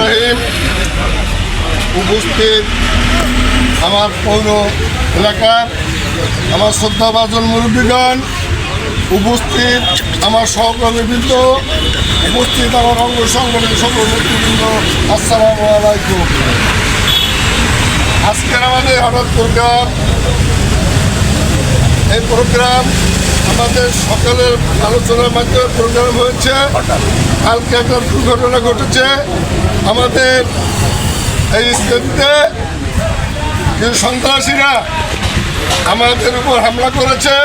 রহিম। উপস্থিত আমার পৌর এলাকার আমার শ্রদ্ধাভাজন মুরব্বীগণ, উপস্থিত আমার সহকর্মীবৃন্দ উপস্থিত আমার অঙ্গ সংগঠনের সকল নেতৃবৃন্দ আসসালামু আলাইকুম। আজকের আমাদের হঠাৎ প্রোগ্রাম, এই প্রোগ্রাম আমাদের সকালের আলোচনার মাধ্যমে প্রোগ্রাম হয়েছে। কালকে একটা দুর্ঘটনা ঘটেছে। আমাদের এই স্টেডিতে কিছু সন্ত্রাসীরা আমাদের উপর হামলা করেছে,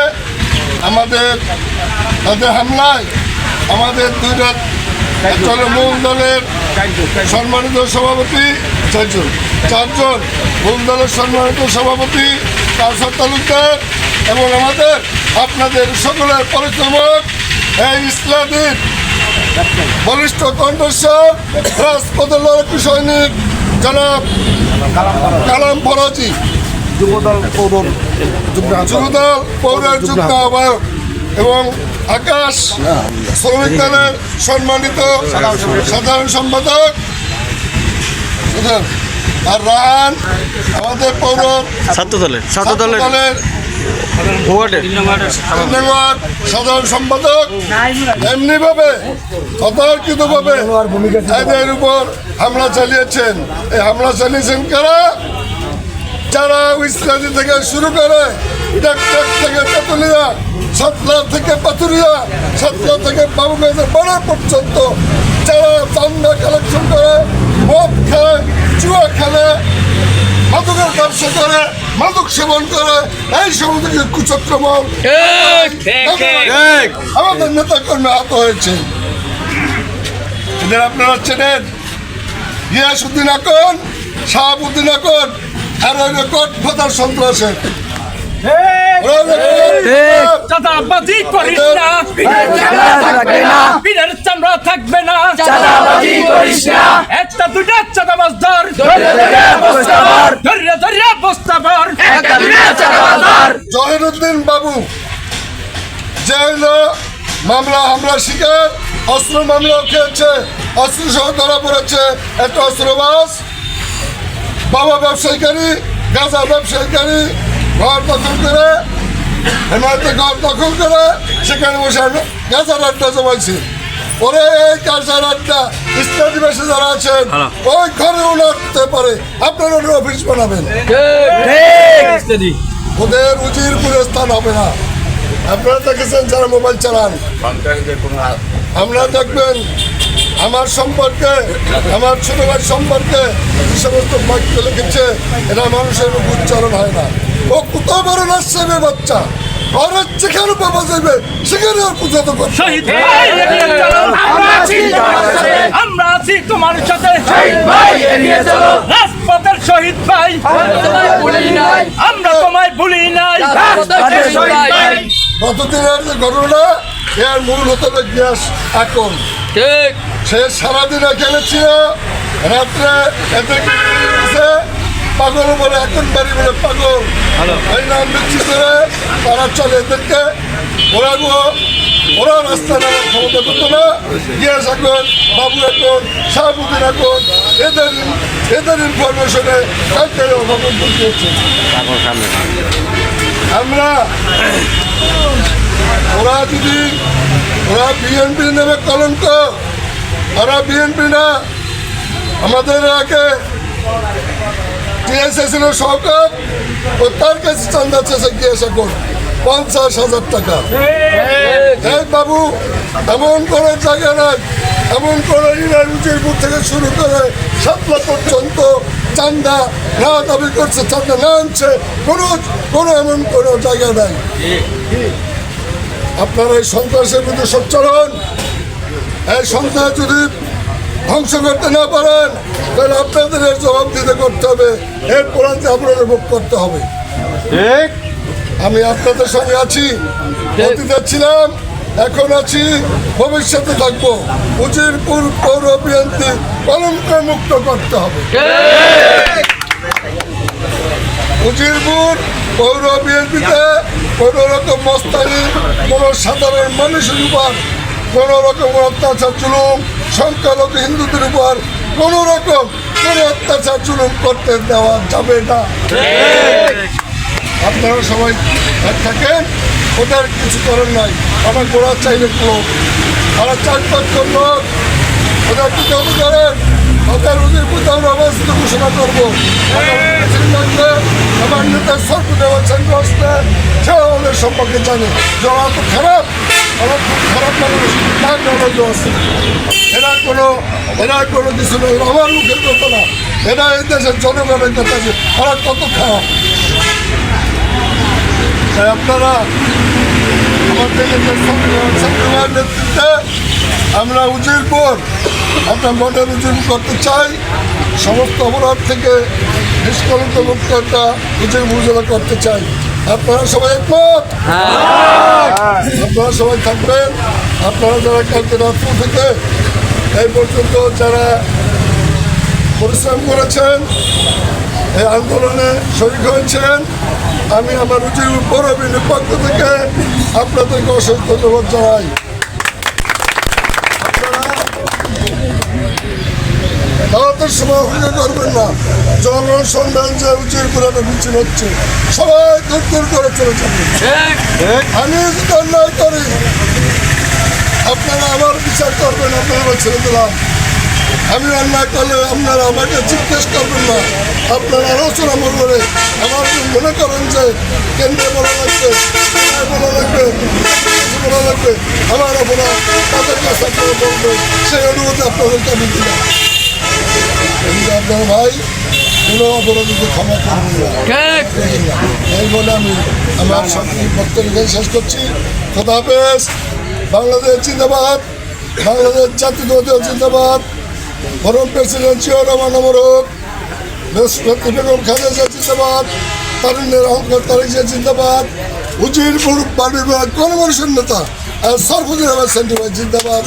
আমাদের, তাদের হামলায় আমাদের দুইটা মূল দলের সম্মানিত সভাপতি, চারজন চারজন মূল দলের সম্মানিত সভাপতি, তার তালুকদার এবং আমাদের আপনাদের সকলের পরিশ্রমক এই ইসলামিক বলিষ্ঠ কণ্ঠস্বর রাজপথের লড়াকু সৈনিক জনাব কালাম ফরাজি। যুবদল পৌর। যুবদল পৌরের যুগ্ম আহ্বায়ক এবং আকাশ শ্রমিক দলের সম্মানিত সাধারণ সম্পাদক আর রান আমাদের পৌর ছাত্র দলের ছাত্র দলের ধন্যবাদ হামলা চালিয়েছেন। এই হামলা চালিয়েছেন কারা? যারা ইসলামী থেকে শুরু করে থেকে তেতুলিয়া সাতলা থেকে পাথুরিয়া সাতলা থেকে বড় পর্যন্ত যারা চান্দা কালেকশন করে মদ খায় জুয়া খেলে মাদকের ব্যবসা করে মাদক সেবন করে এই সমস্ত কিছু কুচক্রমণ। আমাদের নেতা কর্মী আহত হয়েছে। এদের আপনারা চেনেন? গিয়াসুদ্দিন আকন শাহাবুদ্দিন আকন আর ওই রেকর্ড ফাদার সন্ত্রাসের। করিস না চামড়া থাকবে না করিস না একটা দুটা ধর ধরে ধরে বস্তা ভর ধরে ধরে বস্তা ভর একটা দুটা চাঁদাবাজার জহিরুদ্দিন বাবু যে মামলা, হামলা, শিকার, অস্ত্র মামলা খেয়েছে, অস্ত্র সহ ধরা পড়েছে, একটা অস্ত্রবাস বাবা ব্যবসায়ীকারী গাঁজা ব্যবসায়ীকারী ঘর দখল করে হেমায়তে ঘর দখল করে সেখানে বসে গাঁজার আড্ডা জমাইছে। ওরে এই গাঁজার আড্ডা ইত্যাদি বেশি যারা আছেন ওই ঘরে উনাতে পারে আপনারা ওদের অফিস বানাবেন। ওদের উজিরপুরে স্থান হবে না। আপনারা দেখেছেন যারা মোবাইল চালান। আমরা দেখবেন আমার সম্পর্কে আমার ছোট ভাই সম্পর্কে যে সমস্ত বাক্য লিখেছে এটা মানুষের উচ্চারণ হয় না। ও কোথাও বড় নাচবে বাচ্চা। আর যেখানে পাওয়া যাবে সেখানে আর পূজা তো করবে। শহীদ ভাই এগিয়ে চলো আমরা আছি তোমার সাথে। আমরা আছি তোমার সাথে। শহীদ ভাই এগিয়ে চলো। রাজপথের শহীদ ভাই। ভুলি নাই। আমরা তোমায় ভুলি নাই। রাজপথের শহীদ ভাই। গতদিনের যে ঘটনা এর মূল হতে হবে গ্যাস এখন। ঠিক। সে সারাদিনে খেলেছিল রাত্রে এতে গেছে পাগল বলে এখন বাড়ি বলে পাগল। এই নাম বিক্রি করে তারা চলে এদেরকে। ওরাগো ওরা রাস্তা নামার ক্ষমতা পেত না। গিয়াস এখন বাবু এখন শাহাবুদ্দিন এখন এদের এদের ইনফরমেশনে কালকে অভাবন দিয়েছে আমরা ওরা যদি ওরা বিএনপি নেবে কলঙ্ক ওরা বিএনপি না আমাদের আগে টিএসএস ছিল সরকার ও তার কাছে চান্দা চেষে গিয়েছে কোন পঞ্চাশ হাজার টাকা। বাবু, এমন কোনো জায়গা নাই। এমন কোনো ইরান উজিরপুর থেকে শুরু করে সাতলা পর্যন্ত চান্দা না দাবি করছে চান্দা না আনছে, কোনো কোনো এমন কোনো জায়গা নাই। আপনারা এই সন্ত্রাসের বিরুদ্ধে সচ্চরণ এই সন্ত্রাস যদি ধ্বংস করতে না পারেন তাহলে আপনাদের এর জবাব দিতে করতে হবে। এর পোড়াতে আপনাদের ভোগ করতে হবে। আমি আপনাদের সঙ্গে আছি অতীতে ছিলাম এখন আছি ভবিষ্যতে থাকব। উজিরপুর পৌর বিএনপি কলঙ্ক মুক্ত করতে হবে। উজিরপুর পৌর বিএনপিতে কোনো রকম মস্তানি কোনো সাধারণ মানুষের উপর কোনো রকম অত্যাচার জুলুম সংখ্যালঘু হিন্দুদের উপর কোনো রকম কোনো অত্যাচার জুলুম করতে দেওয়া যাবে না। আপনারা সবাই থাকেন, ওটার কিছু করার নাই। আমার গোড়া চাইলে আমরা চার পাঁচজন লোক ওদের কি করতে করেন ওদের ওদের প্রতি আমরা অবস্থিত ঘোষণা করব। আমার নেতা সরকার বলছেন আসলে সেও ওদের সম্পর্কে জানে। যে ওরা তো খারাপ ওরা খুব খারাপ মানুষ তার নলেজ আছে। এরা কিছু নেই আমার মুখের কথা না। এরা এই দেশের জনগণের কথা কত খারাপ। তাই আপনারা আমাদের নেতৃত্বে আমরা উজিরপুর আপনার মডেল উজির করতে চাই। সমস্ত অপরাধ থেকে নিষ্কলঙ্ক মুক্ত একটা উজির উপজেলা করতে চাই। আপনারা সবাই একমত? আপনারা সবাই থাকবেন। আপনারা যারা কালকে রাত্র থেকে এই পর্যন্ত যারা পরিশ্রম করেছেন এই আন্দোলনে শরীর হয়েছেন আমি আমার রুচির পরবিনের পক্ষ থেকে আপনাদেরকে অসংখ্য ধন্যবাদ জানাই। সময় অভিযোগ করবেন না। জনগণ শুনবেন যে উচির পুরানো মিছিল হচ্ছে সবাই দূর দূর করে চলে আমি যদি অন্যায় করি আপনারা আমার বিচার করবেন আপনারা ছেড়ে দিলাম। আমি অন্যায় করলে আপনারা আমাকে জিজ্ঞেস করবেন না। আপনারা আলোচনা করবেন আমার মনে করেন যে কেন্দ্রে বলা লাগবে বলা লাগবে বলা লাগবে। আমার অপরাধ তাদের কাছে আপনারা বলবেন সেই অনুমতি আপনাদেরকে আমি দিলাম। আপনার ভাই কোনো অপরাধীকে ক্ষমা করবেন এই বলে আমি আমার সবকিছু বক্তব্য শেষ করছি। খোদা হাফেজ। বাংলাদেশ জিন্দাবাদ, বাংলাদেশ জাতীয়তাবাদী জিন্দাবাদ ফরম প্রেসিডেন্ট জিয়া রহমান অমরক বেগম খালেদা জিন্দাবাদ তারুণ্যের অহংকার তারিখে জিন্দাবাদ, উজিরপুর বাড়ির গণমানুষের নেতা সরফুদ্দিন আহমেদ সেন্টিভাই জিন্দাবাদ।